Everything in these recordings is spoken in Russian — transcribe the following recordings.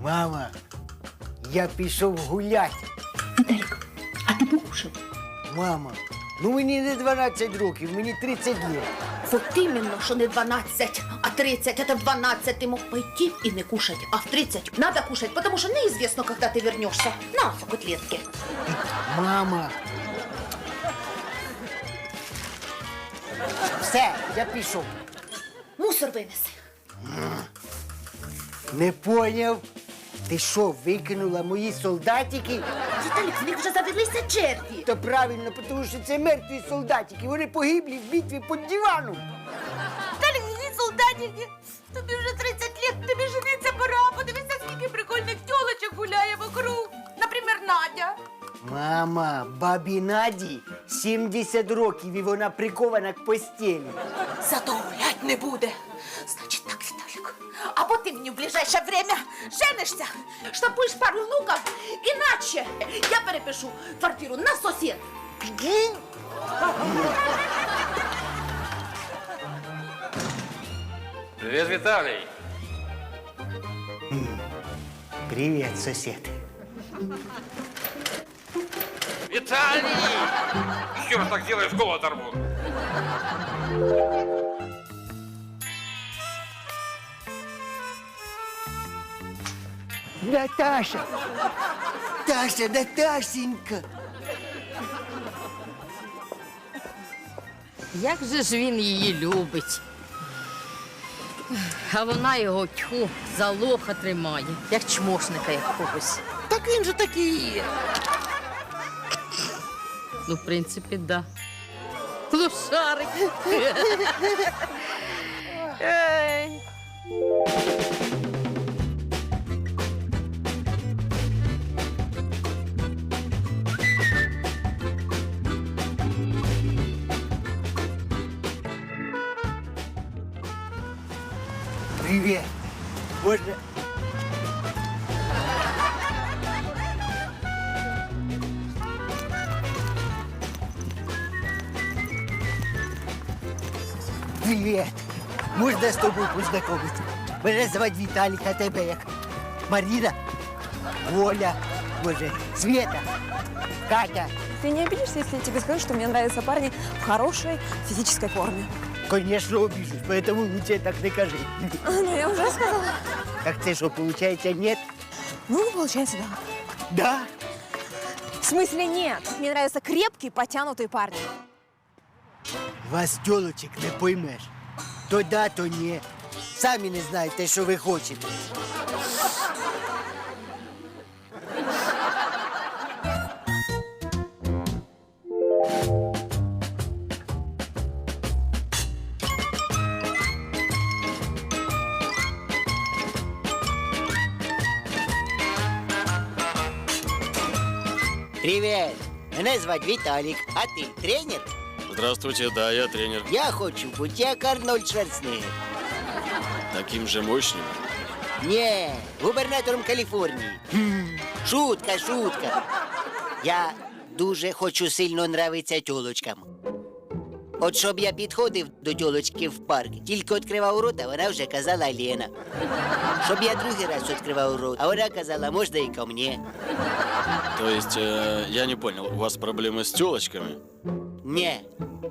Мама, я пішов гулять. Віталік, а ти покушав? Мама, ну мені не 12 років, мені 30 років. Вот именно, що не 12, а 30. Это в 12 ты мог пойти и не кушать, а в 30 надо кушать, потому что неизвестно, когда ты вернешься. На, котлетки. Мама. Все, я пішов. Мусор винеси. Не поняв. Ти що, викинула мої солдатики? Віталік, в них вже завелися черві. То правильно, тому що це мертві солдатики. Вони погиблі в битві під диваном. Віталік, ні солдатики. Тобі вже 30 лет, тобі жениться пора. Подивися, скільки прикольних тьолочок гуляє вокруг. Наприклад, Надя. Мама, бабі Наді 70 років і вона прикована к постелі. Зато гулять не буде. Значить так, Віталік. Або ти мені в ближайше время женишся, штампуєш пару внуків, іначе я перепишу квартиру на сусід. Привет, Виталий. Привіт, сусід. Виталий! Еще раз так делаешь, школу оторву. Наташа! Таша, Наташенька! Як же ж він її любить. А вона його тьху за лоха тримає, як чмошника якогось. Так він же такий є. Ну, в принципі, да. Лошарик. Ей. Привіт! Можна. Привіт! Можна з тобою познайомитися? Мене звати Віталік, а тебе як? Маріна? Оля? Може, Света? Катя? Ты не обидишься, если я тебе скажу, что мне нравятся парни в хорошей физической форме? Конечно, обижусь, поэтому лучше так не кажи. Ну, я уже сказала. Так це що, получается, нет? Ну, получается, да. Да? В смысле нет? Мне нравятся крепкие, потянутые парни. Вас, тёлочек, не поймеш. То да, то ні. Самі не знаєте, що ви хочете. Привіт! Мене звати Віталік, а ти тренер? Здравствуйте, да, я тренер. Я хочу бути як Арнольд Шварценеггер. Таким же мощным. Ні, губернатором Каліфорнії. Хм, Шутка, шутка. Я дуже хочу сильно нравитися тьолочкам. От щоб я підходив до тьолочки в парк, тільки відкривав рот, а вона вже казала Лена. Щоб я другий раз відкривав рот, а вона казала, можна і ко мені. То есть, э, я не понял, у вас проблемы с телочками? Ні,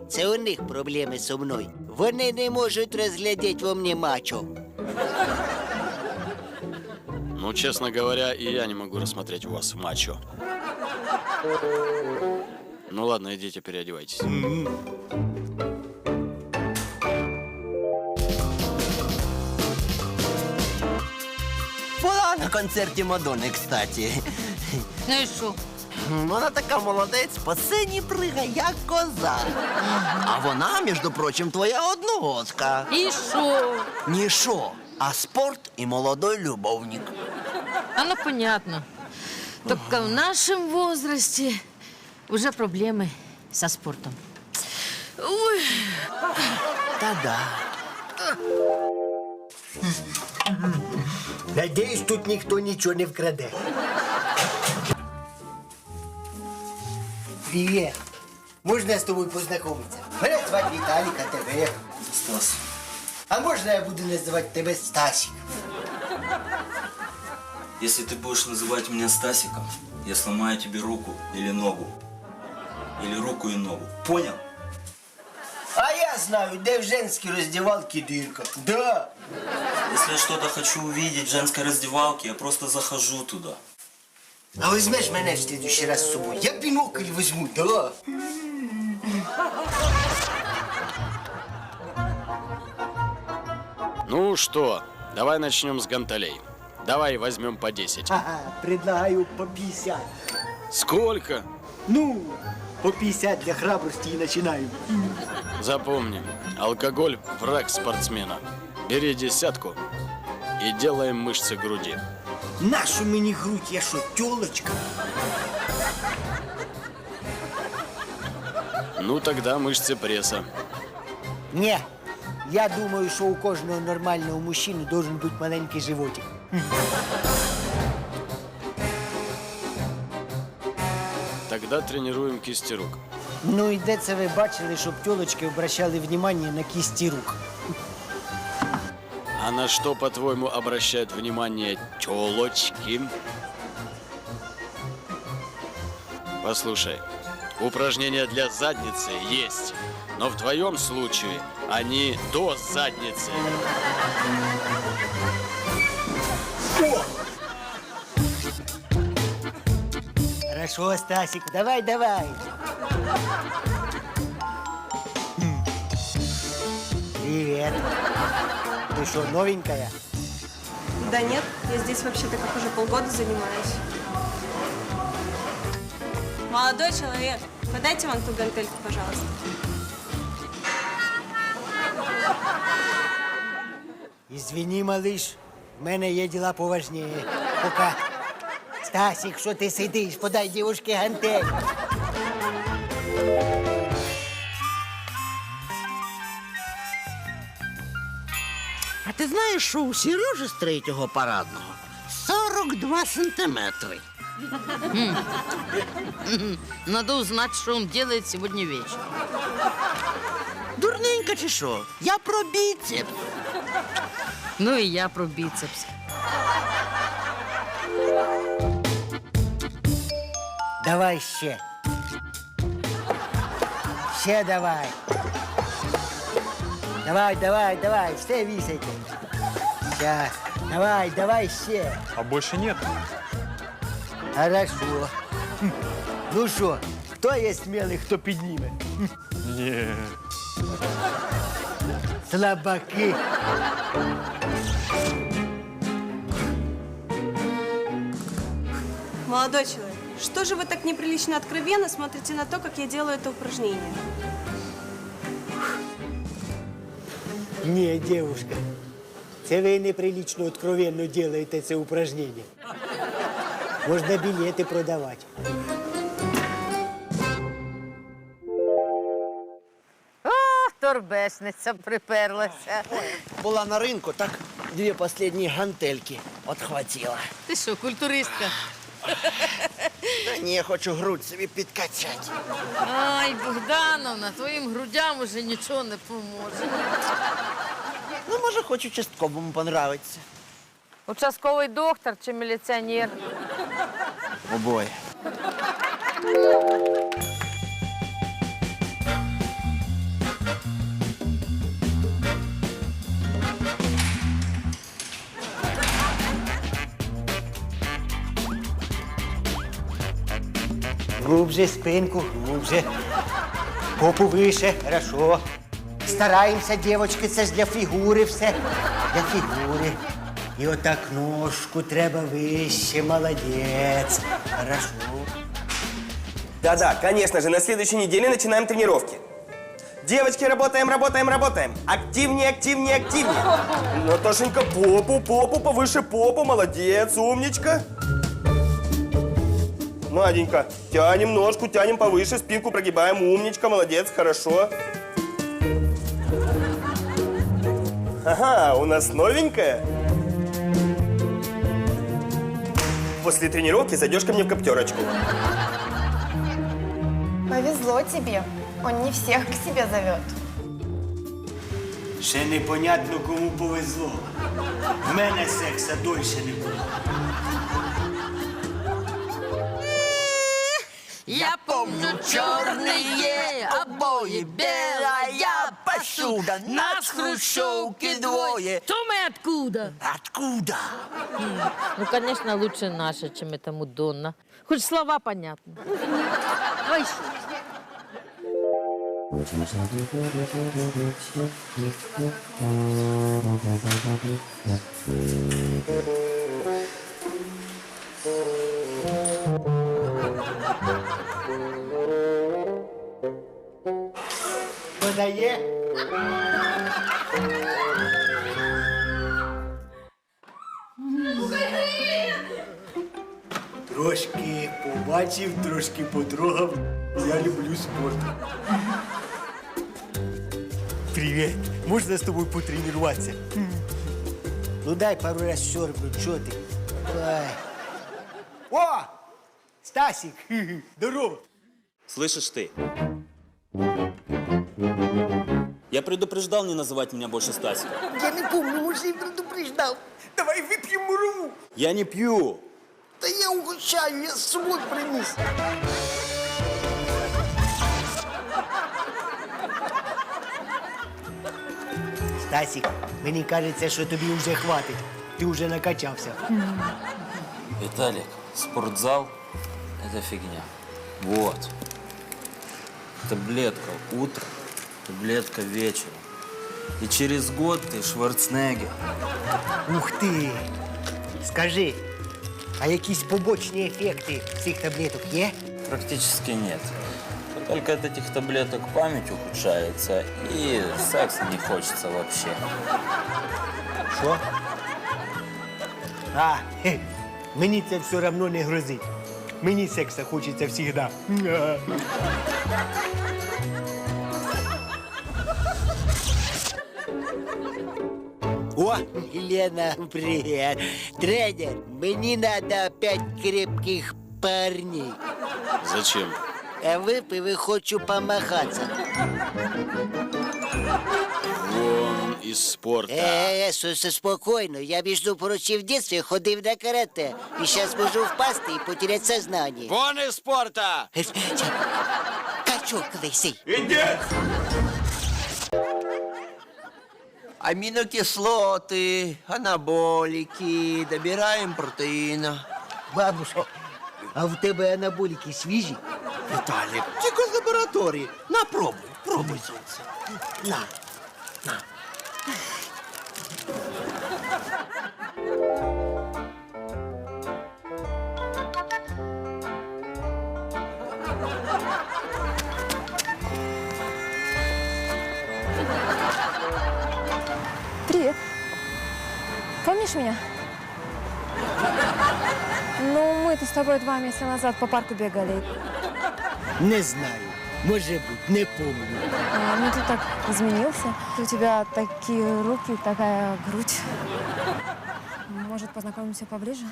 це у них проблеми зі мною. Вони не можуть розглядіти во мені мачо. Ну, честно говоря, и я не могу рассмотреть у вас мачо. Ну ладно, идите переодевайтесь. Була на концерті Мадонни, кстати. Ну і що? Вона така молодець, по сцені пригає, як коза. А вона, між прочим, твоя одногодка. І що? Ні що, а спорт і молодой любовник. А ну понятно. Только в нашем возрасте уже проблемы со спортом. Ой, Та-да. Надіюсь, тут ніхто нічого не вкраде. Привіт. Можна з тобою познайомитися? Мене звати Віталік, а тебе як? Стас. А можна я буду називати тебе Стасік? Если ты будешь называть меня Стасиком, я сломаю тебе руку или ногу. Или руку и ногу. Понял? А я знаю, де в женській роздівалці дирка. Да. Если я что-то хочу увидеть в женской раздевалке, я просто захожу туда. А візьмеш мене в следующий раз з собою. Я бінокль візьму, да. Ну что, давай начнем с гантелей. Давай возьмем по 10. Ага, предлагаю по 50. Сколько? Ну, по 50 для храбрости и начинаем. Запомни, алкоголь – враг спортсмена. Бери десятку и делаем мышцы груди. Нашу мені грудь, я що, тёлочка? Ну тогда мышцы пресса. Ні, я думаю, що у кожного нормального мужчини должен бути маленький животик. Тогда тренируем кисти рук. Ну і де це ви бачили, щоб тёлочки обращали внимание на кисти рук? А на что, по-твоему, обращают внимание телочки? Послушай, упражнения для задницы есть, но в твоем случае они до задницы. Хорошо, Стасик, давай, давай. М. Привет. Ты что, новенькая? Да нет, я здесь вообще-то как уже полгода занимаюсь. Молодой человек, подайте вон ту гантельку, пожалуйста. Извини, малыш, в мене є діла поважніше. Пока. Стасик, що ти сидиш? Подай дівушці гантель. А ти знаєш, що у Сережі з третього парадного 42 сантиметри. Надо узнать, что он делает сегодня вечером. Дурненька чи що? Я про біцепс. Ну и я про бицепс. Давай ще. Ще давай. Давай, давай, давай, все висайте. Сейчас. Давай, давай ще. А больше нет. Хорошо. Хм. Ну що, хто є смілий, хто підніме? Не. Слабаки. Молодой человек, что же вы так неприлично откровенно смотрите на то, как я делаю это упражнение? Ні, девушка. Це ви неприлично откровенно делаєте це упражнення. Можна білети продавати. Торбесниця приперлася. Була на ринку, так дві останні гантельки отхватила. Ти що, культуристка? Ні, я хочу грудь собі підкачати. Ай, Богдановна, твоїм грудям уже нічого не поможе. Ну, може, хоч участковому понравиться. Участковий доктор чи міліціонер? Обоє. Глубже спинку, глубже. Попу выше, хорошо. Стараємося, дівчатки, це ж для фігури все. Для фігури. І отак ножку треба вище, молодець. Хорошо. Да-да, конечно же, на следующей неделе начинаем тренировки. Девочки, работаем, работаем, работаем. Активнее, активнее, активнее. Наташенька, попу, попу, повыше попу, молодец, умничка. Наденька, тянем ножку, тянем повыше, спинку прогибаем, умничка, молодец, хорошо. Ага, у нас новенькая. После тренировки зайдешь ко мне в коптерочку. Повезло тебе. Он не всех к себе зовет. Ще непонятно, кому повезло. В мене секса дольше не було. помню ну, черные обои, белая посуда, нас хрущевки двое. Кто мы откуда? Откуда? Ну, конечно, лучше наша, чем эта Мудонна. Хоть слова понятны. Ой. Трошки побачив, трошки потрогав. Я люблю спорт. Привіт. Можна з тобою потренуватися? Ну дай пару раз сьорбну, чо ти? Ой. О! Стасик! Здорово! Слышишь ты? Я предупреждал не называть меня больше Стасиком. Я не помню, може, і предупреждав. Давай вип'ємо ру! Я не пью. Та я угощаю, я з собою приніс. Стасик, мені кажеться, що тобі вже хватить. Ти вже накачався. Виталик, спортзал – это фигня. Вот. Таблетка утром, таблетка вечером. И через год ты Шварценеггер. Ух ти! Скажи, а якісь побочні ефекти цих таблеток є? Практически нет. Только от этих таблеток память ухудшается, и секса не хочется вообще. Що? А, хе, мені це все одно не грозить. Мені секса хочеться завжди. О, Лена, привет. Тренер, мені надо опять крепких парней. Зачем? А выпив и хочу помахаться. Вон из спорта. Е, е, е, спокійно. Я, між прочим, в дитинстві ходив на карате. І зараз можу впасти і потеряти сознание. Вон из спорта! Е, це- Качок Аминокислоты, анаболики, добираем протеина. Бабушка, а в тебе анаболіки свіжі? Виталик, тільки з лабораторії. На, пробуй, пробуй, сонце. На. Привет. Помнишь меня? Ну, мы-то с тобой два месяца назад по парку бегали. Не знаю. Може бути, не помню. А, ну, ты так изменился. У тебя такие руки, такая грудь. Может, познакомимся поближе?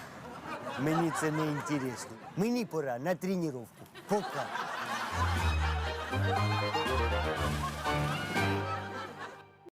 Мені це не інтересно. Мені пора на тренування. Пока.